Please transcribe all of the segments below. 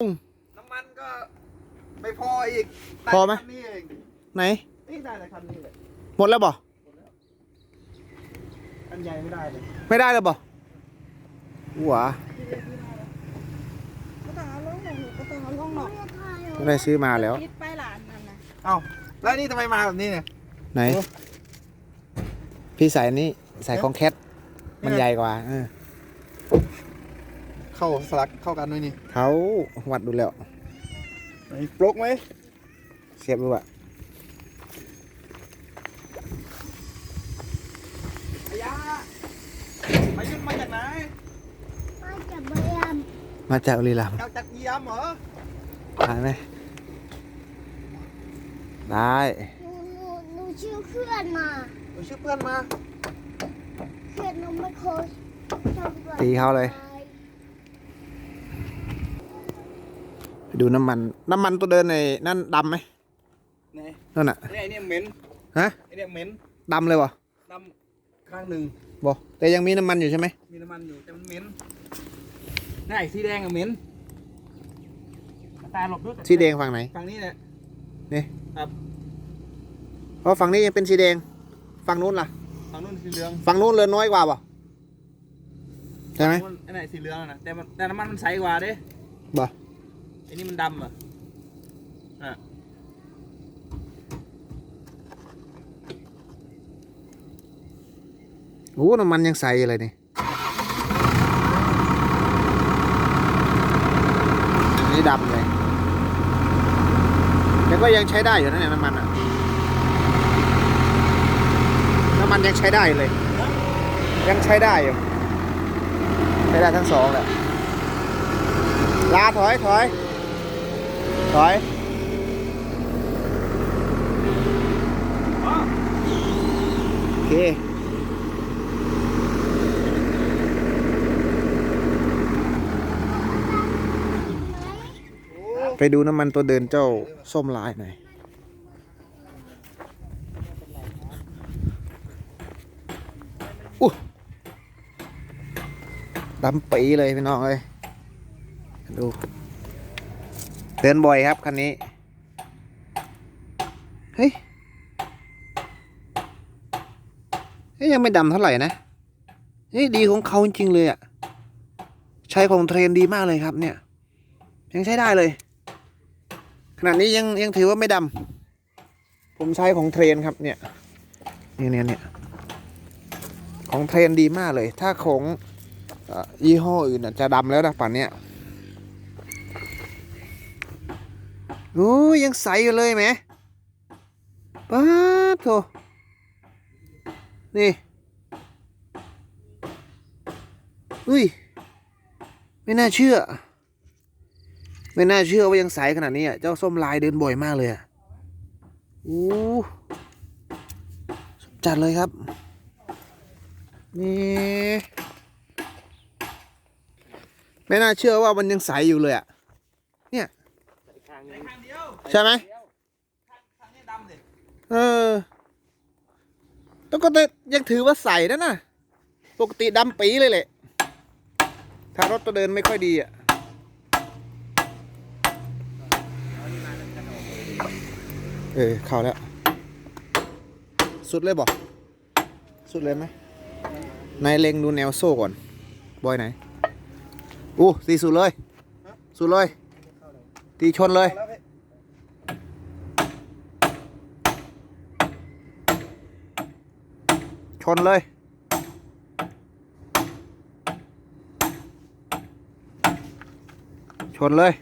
น้ำมันก็ไม่พออีกพอไหม ด้คันนี้เองไหน นี่ได้แต่คันนี้เลยหมดแล้วบ่คันใหญ่ไม่ได้เลยไม่ได้แล้วบ่หัวก็ต้องเอาลงหน่อยก็ต้องเอาลงหน่อยไม่ได้ซื้อมาแล้ว คิดไปหลานนั่นนะเอ้าแล้วนี่ทำไมมาแบบนี้เนี่ย ไหนโอ้พี่ใส่อันนี้ใส่ของแคทมันใหญ่กว่าเออ เข้าสลักเข้ากันด้วยนี่เขาวัดดูแล้วไหนปลกไหมเสียบดูอะอายามายุ่งมาจากไหนมาจับใบยามมาจากบุรีรัมย์จากจากยียมเหรอได้ไหมได้หนูหนูหนูชื่อเพื่อนมาเราชื่อเพื่อนมาเพื่อนหนูไม่เคยทำแบบตีเขาเลย ไป ดูน้ำมัน น้ำมันตัวเดินในนั่นดำไหมไหนนั่นน่ะไอ้เนี่ยเหม็นฮะไอ้เนี่ยเหม็นดำเลยวะดำข้างหนึ่งบอแต่ยังมีน้ำมันอยู่ใช่ไหมมีน้ำมันอยู่แต่มันเหม็นนี่ไอ้สีแดงอะเหม็นตายหลบด้วยสีแดงฝั่งไหนฝั่งนี้แหละเพราะฝั่งนี้ยังเป็นสีแดงฝั่งนู้นล่ะฝั่งนู้นสีเหลืองฝั่งนู้นเลยน้อยกว่าป่ะใช่ไหมฝั่งนู้นไอ้ไหนสีเหลืองอะนะแต่มันแต่น้ำมันมันใสกว่าเด้บ่ไอ้นี่มันดำอะอะโอ้น้ำมันยังใสอยู่เลยนี่นี่ดำเลยแต่ก็ยังใช้ได้อยู่นะเนี่ยน้ำมันอะ น้ำมันยังใช้ได้เลย ยังใช้ได้อยู่ ใช้ได้ทั้งสองแหละลาถอยถอย ถอยโอเคไปดูน้ำมันตัวเดินเจ้าส้มลายหน่อยอู้ดำปีเลยพี่น้องเอ้ยดู เดินบ่อยครับคันนี้เฮ้ยเฮ้ยยังไม่ดำเท่าไหร่นะเฮ้ยดีของเขาจริงๆเลยอะ่ะ ใช้ของเทรนดีมากเลยครับเนี่ย ยังใช้ได้เลย ขนาดนี้ยังยังถือว่าไม่ดำ ผมใช้ของเทรนครับเนี่ยเนี่ยเนี่ยเนี่ยของเทรนดีมากเลย ถ้าของอ่อยี่ห้ออื่นจะดำแล้วนะป่านเนี้ย อ้ยยังใสอยู่เลยไหมป้าโถนี่อุ้ย ไม่น่าเชื่อ ไม่น่าเชื่อว่ายังใสขนาดนี้อะ เจ้าส้มลายเดินบ่อยมากเลยอะอู้สุดจัดเลยครับ นี่ไม่น่าเชื่อว่ามันยังใสอยู่เลยอะ เนี่ย ใช่ไหมเออ แล้วก็ยังถือว่าใสนะน่ะ ปกติดำปีเลยแหละถ้ารถตัวเดินไม่ค่อยดีอะเออเข้าแล้ว สุดเลยบอกสุดเลยไหมนายเล็งดูแนวโซ่ก่อน บอยไหนอู้ตีสุดเลย สุดเลย ตีชนเลย แล้วพี่ ช นเลย ชนเลย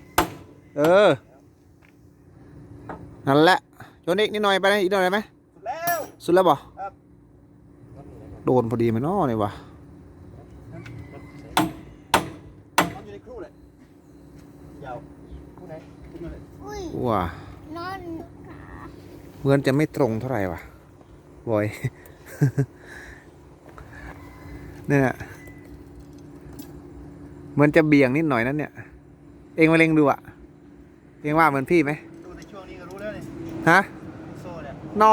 เออ นั่นแหละ ชนอีกนิดหน่อยไปนะอีกหน่อยได้ไหมสุดแล้วสุดแล้วบ่ครับโดนพอดีไหมน้อเนี่ยวะมันอยู่ในครูเลยยาวคู่ไหนคู่ไหนอุ้ยว้านอนเหมือนจะไม่ตรงเท่าไหร่วะบอย เนี่ยเหมือนจะเบี่ยงนิดหน่อยนั่นเนี่ย เองมาเล็งดูอะเองว่าเหมือนพี่ไหมดูในช่วงนี้ก็รู้แล้วนี่ฮะโซ่เนี่ยนอ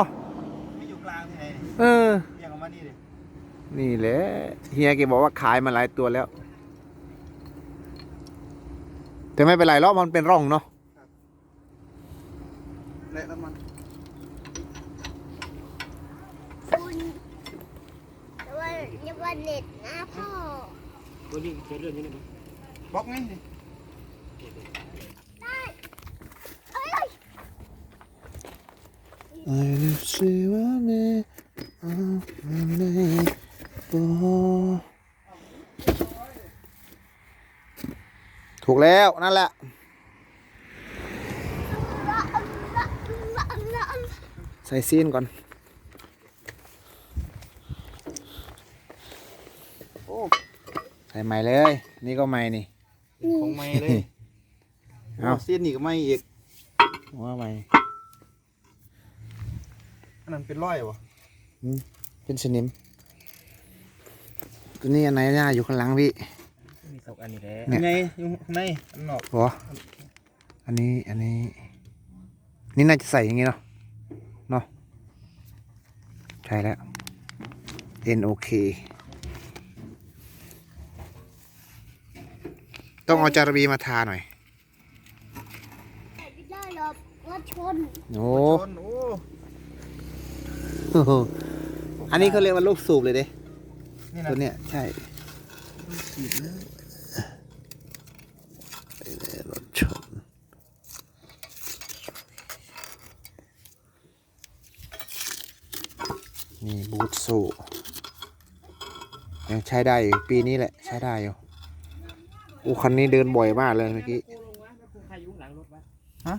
ไม่อยู่กลางที่ไหนนี่เออเรียงออกมานี่เลยนี่แหละเฮียแกบอกว่าขายมาหลายตัวแล้ว แต่ไม่เป็นไรหรอกมันเป็นร่องเนาะและน้ำมัน คุณแต่ว่า อย่าว่าเน็ตนะพ่อตัวนี้เจอเรื่องนี้นะบล็อกไงได้เอ้ย I just see one day, oh, one day, oh. ถูกแล้ว นั่นแหละละละละละใส่ซีนก่อน โอ้ ใส่ใหม่เลย นี่ก็ใหม่นี่ของไม่เลยเอาเส้นนี่ก็ไม่อีกว่าใหม่อันนั้นเป็นร้อยวะเป็นสนิมตัวนี้อันไหนหน้าอยู่ข้างหลังพี่มีสองอันนี้แหละเนี่ยไงอยู่ข้างในอันนอกโอ้อันนี้อันนี้ นี่น่าจะใส่อย่างงี้เนาะเนาะใช่แล้ว N O K ต้องเอาจารบีมาทาหน่อยไม่ได้หรอกรถชนโอ้ชนโอ้โหอันนี้เขาเรียกว่าลูกสูบเลยเด้นี่นะตัวเนี้ยใช่ขีดเลยรถชนนี่บูทสูยังใช้ได้อยู่ปีนี้แหละ ใช้ได้อยู่ อู้คันนี้เดินบ่อยมากเลยเมื่อกี้กูลงวะแล้วกูใครอยู่หลังรถวะใช่อะ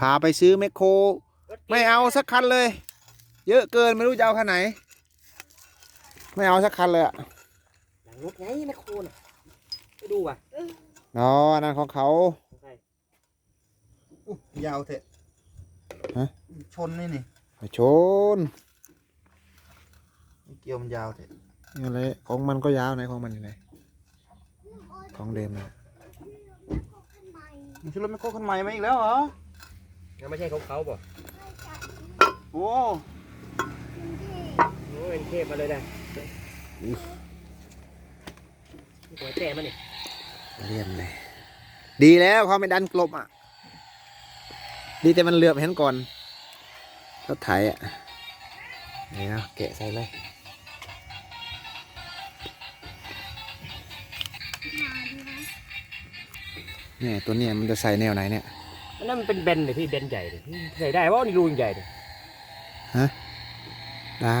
พาไปซื้อแมคโคร ไม่เอาสักคันเลย เยอะเกินไม่รู้จะเอาคันไหน ไม่เอาสักคันเลยอะหลังรถไงแม่โคน่ะไปดูว่ะเนาะอันนั้นของเขาของใครอู้ยาวเถอะฮะ ชนนี่นี่ ไปชน เกี่ยวมันยาวเถอะ นี่อะไรของมันก็ยาวไหนของมันอยู่ไหนของเดิมนะทำไมมันชื่อรถไม่โคคันใหม่มาอีกแล้วเหรอยังไม่ใช่ของเขาบ่โอ้โอ้ยเป็นเทพมาเลยนะนี่หัวแจ่มันนี่เลี่ยมเลยดีแล้วเขาไม่ดันกลบอะ ดีแต่มันเหลือบเห็นก่อนรถไถอะนี่นะแกะใส่เลย เนี่ยตัวเนี้ยมันจะใส่แนวไหนเนี่ยอันนั้นมันเป็นเบนเลยพี่เบนใหญ่เลยใส่ได้เพราะนี่รูใหญ่เลยได้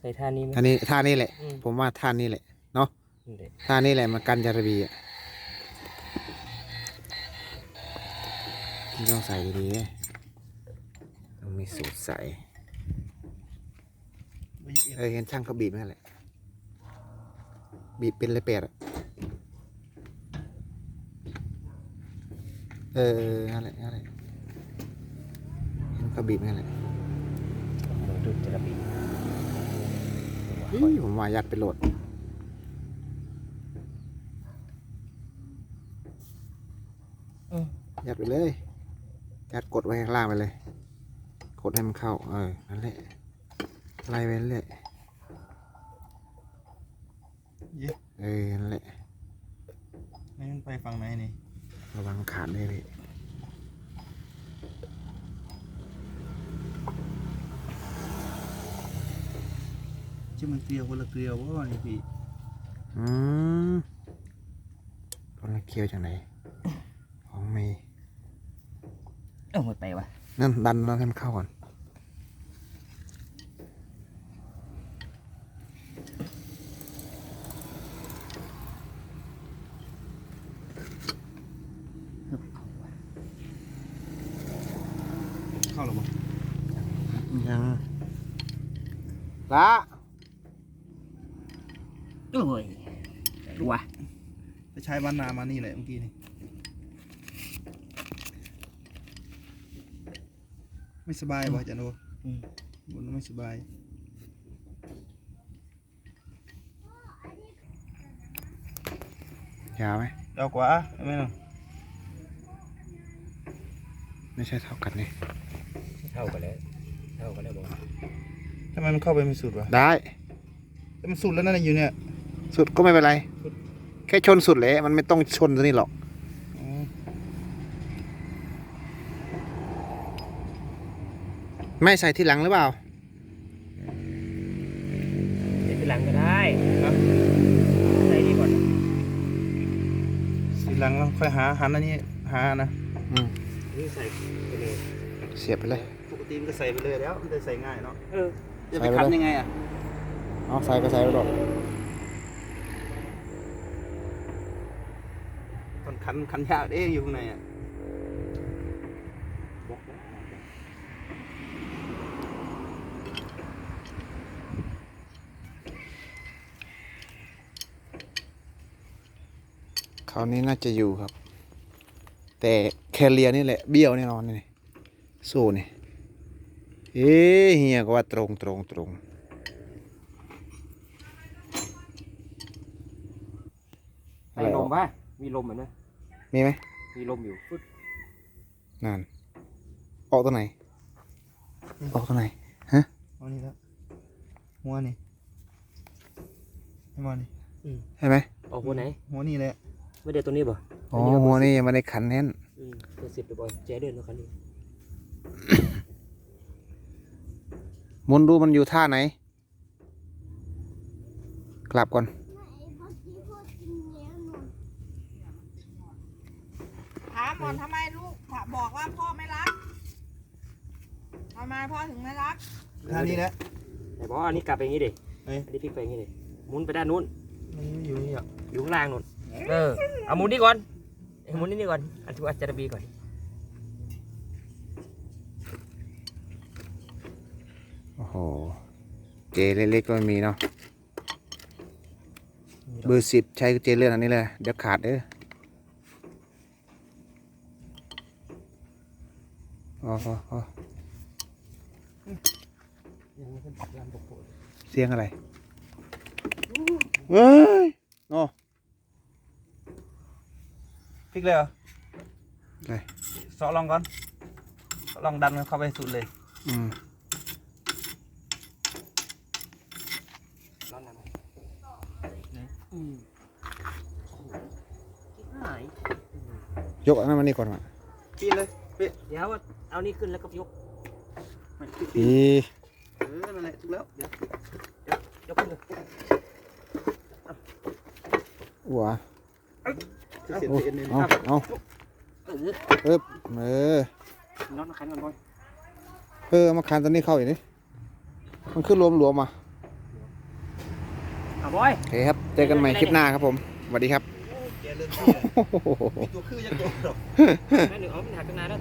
ใส่ท่านี้ไหม ท่านี้ท่านี้แหละ อืม ผมว่าท่านี้แหละนี่เด็กท่านี้แหละมันกันจารบีอะที่ต้องใส่ดีๆเว้ยต้องมีสูตรใส่เออเห็นช่างเขาบีบนั่นแหละบีบเป็นเลยเป็ดอะ เออเออนั่นแหละนั่นแหละเห็นเขาบีบนั่นแหละมึงดูจะระบีเฮ้ยผมว่ายัดไปโหลดยัดไปเลยยัดกดไว้ข้างล่างไปเลย กดให้มันเข้า เออ นั่นแหละไล่ไปเรื่อยเย้เออ นั่นแหละนี่มันไปฝั่งไหนนี่ ระวังขาดเลยพี่ชื่อมันเกลียวคนละเกลียวว่านี่พี่อืมคนละเคียวจากไหนของเมย์เอ้าหมดไปวะ นั่นดันแล้วให้มันเข้าก่อน เข้าหรอบ่ ยัง ละโอ้ยดูวะไปใช้บ้านนามานี่แหละเมื่อกี้นี่ไม่สบายบ่จันโออืมบนไม่สบายยาวไหมเอากว่าใช่ไหมเนาะไม่ใช่เท่ากันนี่เท่ากันแล้วเท่ากันแล้วบอก ทำไมมันเข้าไปไม่สุดวะได้ แต่มันสุดแล้วนั่นน่ะอยู่เนี่ยสุดก็ไม่เป็นไรสุดแค่ชนสุดเลยมันไม่ต้องชนตัวนี้หรอกไม่ใส่ที่หลังหรือเปล่า เดี๋ยวทีหลังก็ได้ใส่นี่ก่อนสีหลังเราค่อยหาหันอันนี้หานะ อืมนี่ใส่ไปเลย เสียบไปเลย ปกติมันก็ใส่ไปเลยแล้ว มันจะใส่ง่ายเนาะ เออ จะไปคันยังไงอะเอาใส่ก็ใส่ไปหรอกตอนคันคันยากเด้อยู่ข้างในอะคราวนี้น่าจะอยู่ครับ แต่แคเรียนี่แหละเบี้ยวแน่นอนนี่สู้นี่ เอ๊ะเฮียก็ว่าตรงตรงตรงใส่ลมป่ะมีลมเหมือนไหมมีไหมมีลมอยู่ฟึดนั่นออกตัวไหน ออกตัวไหนเอานี่แล้วหัวนี่ให้มานี่ใช่ไหมออกหัวไหนหัวนี่แหละไม่ได้ตัวนี้ป่ะอ๋อหัวนี่ยังไม่ได้ขันแน่นอืมตัวสิบไปบ่อยแจเดินแล้วคันนี้ มุนดูมันอยู่ท่าไหน กลับก่อนไหนพ่อที่พ่อกินแล้วหนูถามก่อนทำไมลูกถามบอกว่าพ่อไม่รักทำไมพ่อถึงไม่รักท่านี้แหละไหนบอกว่าอันนี้กลับไปอย่างนี้ดิเอ้ย อันนี้พลิกไปอย่างนี้ดิหมุนไปด้านนู้น มันอยู่นี่อะอยู่ข้างล่างนู่น เออ เอาหมุนนี่ก่อนเอาหมุนนี่นี่ก่อนอันที่ว่าจะระบีก่อน โอ้โห เจเล็กๆก็ไม่มีเนาะ เบอร์สิบใช้เจเลื่อนอันนี้เลย เดี๋ยวขาดเด้อพอพอพอเสียงอะไรเฮ้ยโอ้พลิกเลยเหรออะไรเสาะลองก่อนเสาะลองดันมันเข้าไปสุดเลย อืม ร้อนน้ำอืมหาย ยกอันนั้นมานี่ก่อนว่ะปีนเลยปีนเดี๋ยวเอานี่ขึ้นแล้วก็ยกไม่ปีนอีเออนั่นแหละถูกแล้วยกขึ้นเลยหัวจะเสียโอ้เสียนิดนึงเอาเอาเออเอ๊บเออน็อตมาขันก่อนบอยเออมาคานตัวนี้เข้าอีกนี่มันขึ้นรวมรวมๆมาเอาบอยโอเคครับ เจอกันใหม่คลิปหน้าครับผมสวัสดีครับแก เริ่มที่มีตัวคือยังโดนหรอกแม่หนึ่งเอามันหักกันนานแล้ว